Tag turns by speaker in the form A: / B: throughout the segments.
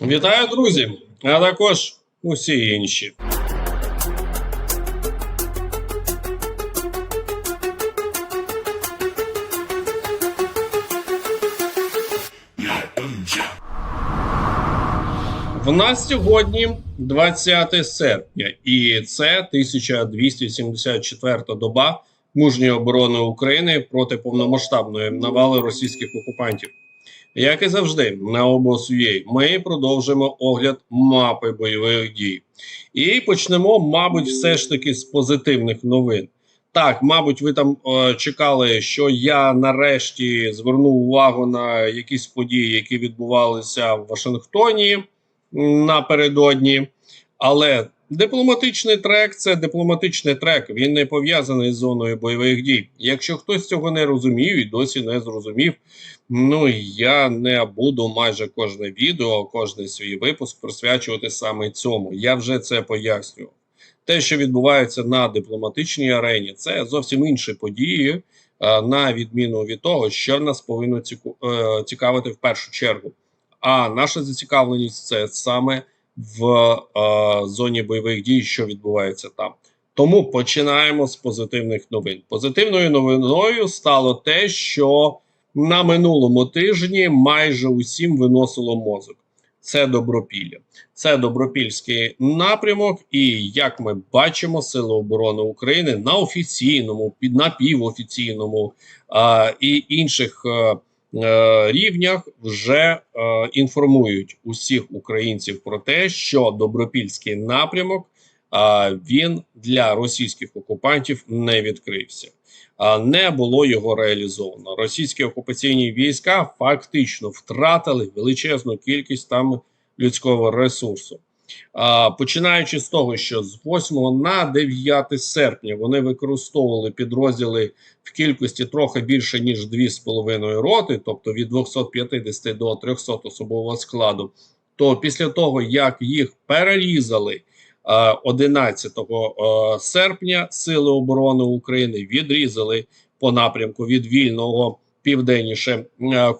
A: Вітаю, друзі! А також усі інші. В нас сьогодні 20 серпня, і це 1274 доба мужньої оборони України проти повномасштабної навали російських окупантів. Як і завжди, на обосує ми продовжимо огляд мапи бойових дій. І почнемо, мабуть, все ж таки з позитивних новин. Так, мабуть, ви там е, чекали, що я нарешті звернув увагу на якісь події, які відбувалися в Вашингтоні напередодні. Але дипломатичний трек це дипломатичний трек. Він не пов'язаний з зоною бойових дій. Якщо хтось цього не розумів і досі не зрозумів, ну я не буду майже кожне відео, кожний свій випуск присвячувати саме цьому. Я вже це пояснював. Те, що відбувається на дипломатичній арені, це зовсім інші події, е, на відміну від того, що нас повинно е, цікавити в першу чергу. А наша зацікавленість це саме в е, зоні бойових дій, що відбувається там. Тому починаємо з позитивних новин. Позитивною новиною стало те, що на минулому тижні майже усім виносило мозок. Це добропілля, це добропільський напрямок. І як ми бачимо, Сили оборони України на офіційному, під напівофіційному а, і інших. е, е, рівнях вже е, інформують усіх українців про те, що добропільський напрямок е, він для російських окупантів не відкрився. Не було його реалізовано. Російські окупаційні війська фактично втратили величезну кількість там людського ресурсу. Починаючи з того, що з 8 на 9 серпня вони використовували підрозділи в кількості трохи більше ніж 2,5 роти, тобто від 250 до 300 особового складу. То після того, як їх перерізали е, 11 е, серпня, Сили оборони України відрізали по напрямку від вільного південніше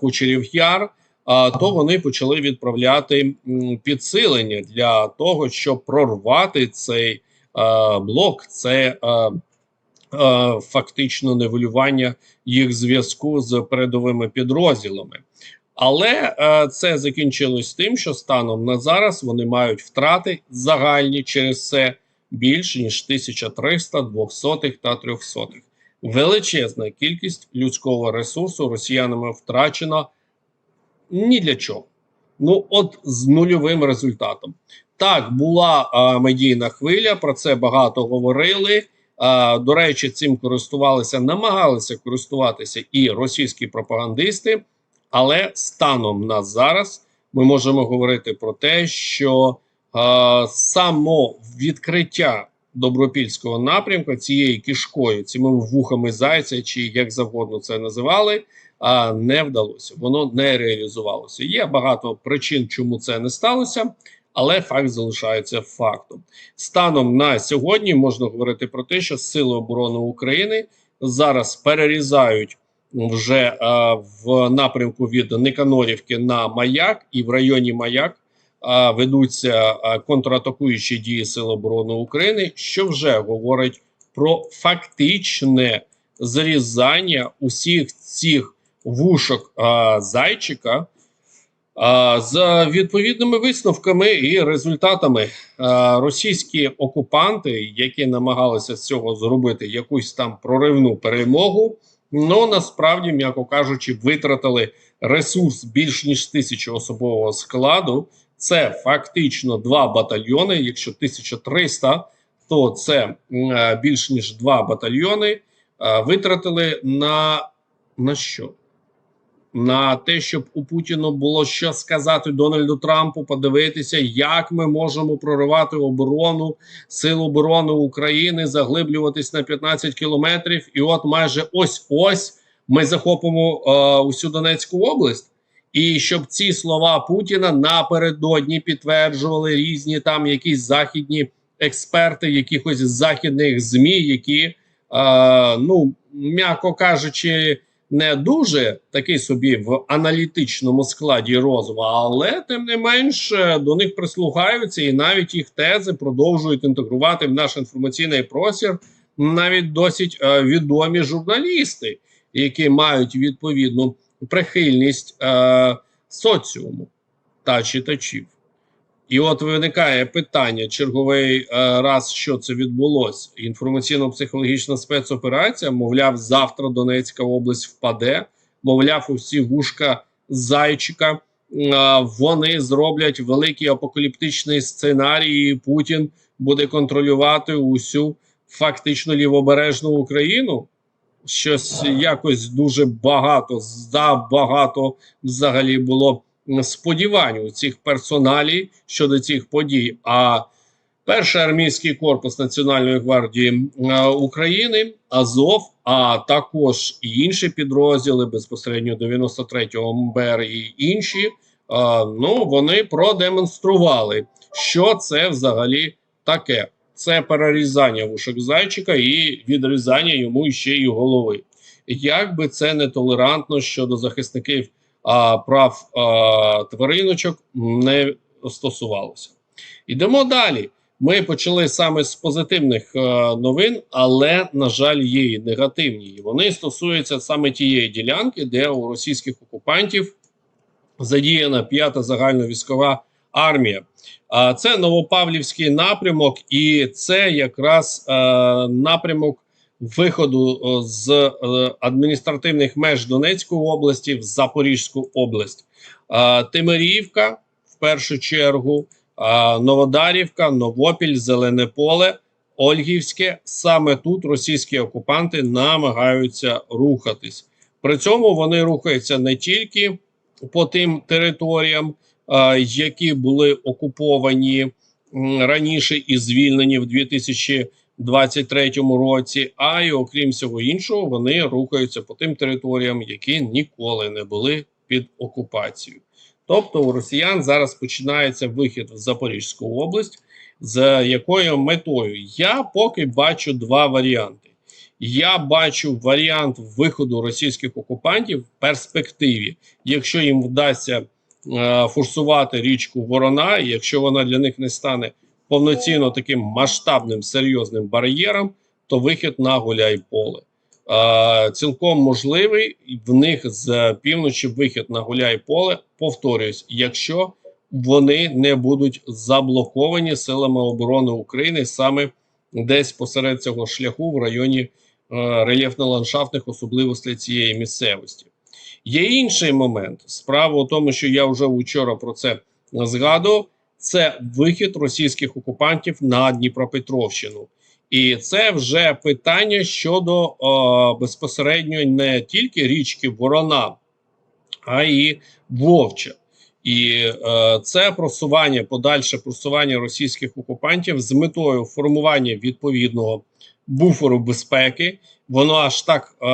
A: Кучерів Яр. То вони почали відправляти підсилення для того, щоб прорвати цей е, блок. Це е, е, фактично нивелювання їх зв'язку з передовими підрозділами. Але е, це закінчилось тим, що станом на зараз вони мають втрати загальні через це більше ніж 1300 двохсотих та трьохсотих. Величезна кількість людського ресурсу росіянами втрачена ні для чого. Ну, от з нульовим результатом. Так, була а, медійна хвиля, про це багато говорили. А, до речі, цим користувалися, намагалися користуватися і російські пропагандисти. Але станом на зараз ми можемо говорити про те, що а, само відкриття добропільського напрямку цією кишкою, цими вухами зайця, чи як завгодно це називали, а не вдалося. Воно не реалізувалося. Є багато причин, чому це не сталося, але факт залишається фактом. Станом на сьогодні можна говорити про те, що Сили оборони України зараз перерізають вже е, в напрямку від Никанорівки на Маяк, і в районі Маяк е, ведуться е, контратакуючі дії Сил оборони України, що вже говорить про фактичне зрізання усіх цих вушок а, зайчика а, з відповідними висновками і результатами. А, російські окупанти, які намагалися з цього зробити якусь там проривну перемогу, ну насправді, м'яко кажучи, витратили ресурс більш ніж тисячі особового складу. Це фактично два батальйони. Якщо 1300, то це більш ніж два батальйони. Витратили на, на що? На те, щоб у Путіну було що сказати Дональду Трампу, подивитися, як ми можемо проривати оборону сил оборони України, заглиблюватись на 15 кілометрів, і от майже ось ось ми захопимо е, усю Донецьку область. І щоб ці слова Путіна напередодні підтверджували різні там якісь західні експерти, якихось західних змі, які, е, ну м'яко кажучи не дуже такий собі в аналітичному складі розуму, але тим не менш е, до них прислухаються, і навіть їх тези продовжують інтегрувати в наш інформаційний простір навіть досить е, відомі журналісти, які мають відповідну прихильність е, соціуму та читачів. І от виникає питання черговий е, раз, що це відбулося. Інформаційно-психологічна спецоперація, мовляв, завтра Донецька область впаде. Мовляв, усі вушка зайчика. Вони зроблять великий апокаліптичний сценарій. і Путін буде контролювати усю фактично лівобережну Україну. Щось якось дуже багато, забагато взагалі було сподівань у цих персоналій щодо цих подій. А перший армійський корпус Національної гвардії е, України, Азов, а також інші підрозділи безпосередньо 93-го МБР і інші. е, ну вони продемонстрували, що це взагалі таке. Це перерізання вушок зайчика і відрізання йому ще й голови. Як би це нетолерантно щодо захисників а, прав а, твариночок не стосувалося. Ідемо далі. Ми почали саме з позитивних е, новин, але, на жаль, є і негативні. Вони стосуються саме тієї ділянки, де у російських окупантів задіяна п'ята загальновійськова армія. А це Новопавлівський напрямок, і це якраз е, напрямок виходу е, з е, адміністративних меж Донецької області в Запорізьку область. Е, Тимирівка в першу чергу, Новодарівка, Новопіль, Зелене Поле, Ольгівське. Саме тут російські окупанти намагаються рухатись. При цьому вони рухаються не тільки по тим територіям, які були окуповані раніше і звільнені в 2023 році. А й окрім всього іншого, вони рухаються по тим територіям, які ніколи не були під окупацією. Тобто у росіян зараз починається вихід в Запорізьку область, з якою метою я поки бачу два варіанти. Я бачу варіант виходу російських окупантів в перспективі, якщо їм вдасться е, форсувати річку Ворона, якщо вона для них не стане повноцінно таким масштабним серйозним бар'єром, то вихід на Гуляйполе. Е, цілком можливий в них з півночі вихід на Гуляйполе, повторюсь, якщо вони не будуть заблоковані силами оборони України саме десь посеред цього шляху в районі е, рельєфно-ландшафтних особливостей цієї місцевості. Є інший момент. Справа у тому, що я вже вчора про це згадував. Це вихід російських окупантів на Дніпропетровщину. І це вже питання щодо е, безпосередньо не тільки річки Ворона, а й Вовча. І е, це просування, подальше просування російських окупантів з метою формування відповідного буферу безпеки. Воно аж так е,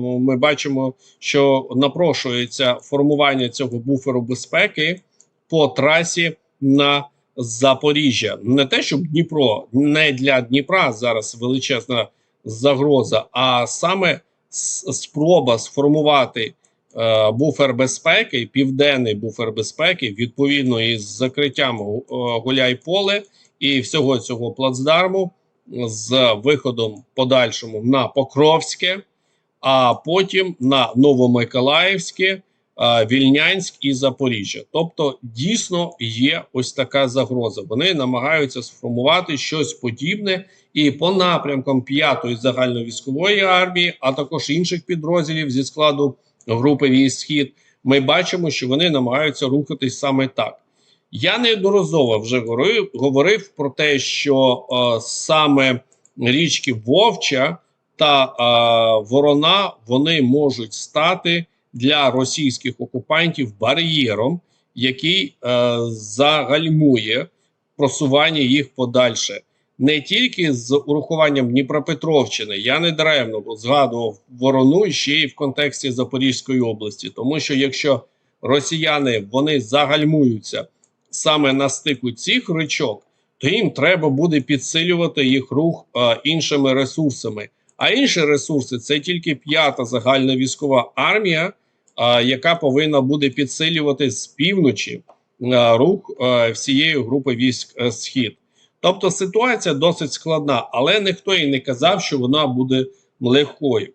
A: ми бачимо, що напрошується формування цього буферу безпеки по трасі на Запоріжжя. Не те, щоб Дніпро не для Дніпра зараз величезна загроза, а саме спроба сформувати е, буфер безпеки, південний буфер безпеки, відповідно із закриттям е, Гуляйполе і всього цього плацдарму з виходом подальшому на Покровське, а потім на Новомиколаївське, Вільнянськ і Запоріжжя. Тобто, дійсно є ось така загроза. Вони намагаються сформувати щось подібне і по напрямкам 5-ї загальновійськової армії, а також інших підрозділів зі складу групи військ схід. Ми бачимо, що вони намагаються рухатись саме так. Я неодноразово вже говорив, говорив про те, що е, саме річки Вовча та е, Ворона вони можуть стати для російських окупантів бар'єром, який е, загальмує просування їх подальше. Не тільки з урахуванням Дніпропетровщини, я не даремно згадував ворону ще й в контексті Запорізької області, тому що якщо росіяни вони загальмуються саме на стику цих речок, то їм треба буде підсилювати їх рух е, іншими ресурсами. А інші ресурси це тільки п'ята загальна військова армія, а, яка повинна буде підсилювати з півночі рух всієї групи військ е, Схід. Тобто ситуація досить складна, але ніхто і не казав, що вона буде легкою.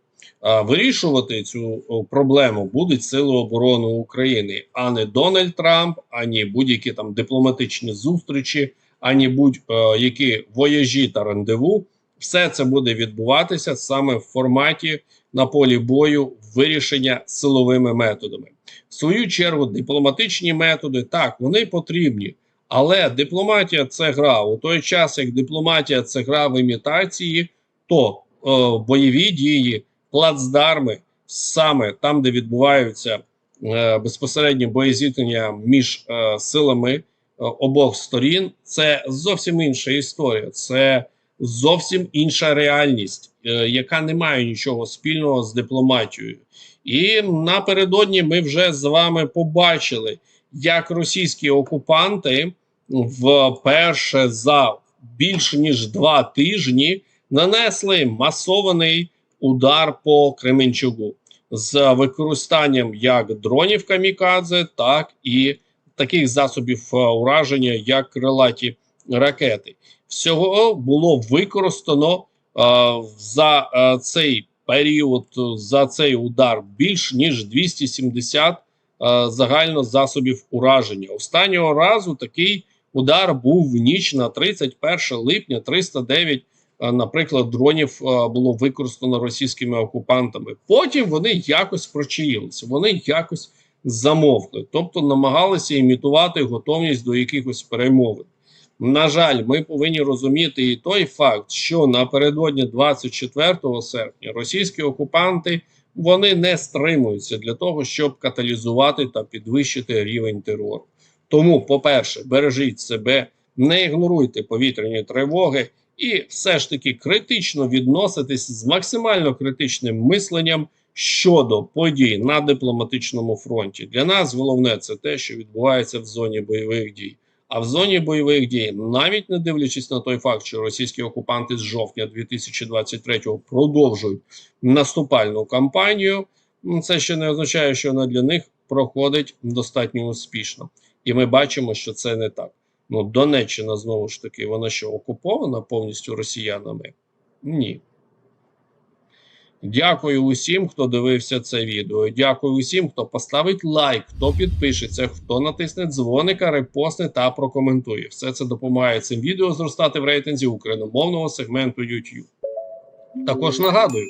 A: Вирішувати цю проблему будуть Сили оборони України, а не Дональд Трамп, ані будь-які там дипломатичні зустрічі, ані будь-які вояжі та рандеву. Все це буде відбуватися саме в форматі на полі бою вирішення силовими методами. В свою чергу, дипломатичні методи так вони потрібні, але дипломатія це гра. У той час, як дипломатія це гра в імітації, то е, бойові дії, плацдарми, саме там, де відбуваються е, безпосередньо боєзіткнення між е, силами е, обох сторін, це зовсім інша історія. Це зовсім інша реальність, яка не має нічого спільного з дипломатією. І напередодні ми вже з вами побачили, як російські окупанти вперше за більше ніж два тижні нанесли масований удар по Кременчугу з використанням як дронів камікадзе, так і таких засобів е, ураження, як крилаті ракети. Всього було використано е, за е, цей період, за цей удар більш ніж 270 е, загально засобів ураження. Останнього разу такий удар був в ніч на 31 липня 309 е, Наприклад, дронів е, було використано російськими окупантами. Потім вони якось прочаїлися, вони якось замовкли, тобто намагалися імітувати готовність до якихось перемовин. На жаль, ми повинні розуміти і той факт, що напередодні 24 серпня російські окупанти вони не стримуються для того, щоб каталізувати та підвищити рівень терору. Тому, по-перше, бережіть себе, не ігноруйте повітряні тривоги і все ж таки критично відноситись з максимально критичним мисленням щодо подій на дипломатичному фронті. Для нас головне це те, що відбувається в зоні бойових дій. А в зоні бойових дій, навіть не дивлячись на той факт, що російські окупанти з жовтня 2023-го продовжують наступальну кампанію, це ще не означає, що вона для них проходить достатньо успішно. І ми бачимо, що це не так. Ну, Донеччина знову ж таки, вона що окупована повністю росіянами? Ні. Дякую усім, хто дивився це відео. Дякую усім, хто поставить лайк, хто підпишеться, хто натисне дзвоника, репостне та прокоментує. Все це допомагає цим відео зростати в рейтинзі україномовного сегменту YouTube. Також нагадую,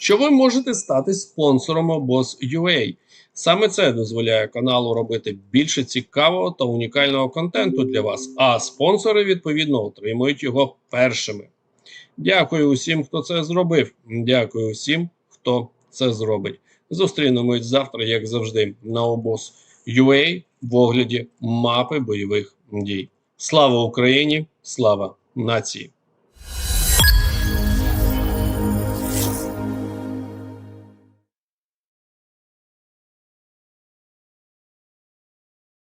A: що ви можете стати спонсором Boss.ua. Саме це дозволяє каналу робити більше цікавого та унікального контенту для вас, а спонсори відповідно отримують його першими. Дякую усім, хто це зробив. Дякую усім, хто це зробить. Зустрінемось завтра, як завжди, на обоз UA в огляді мапи бойових дій. Слава Україні! Слава нації!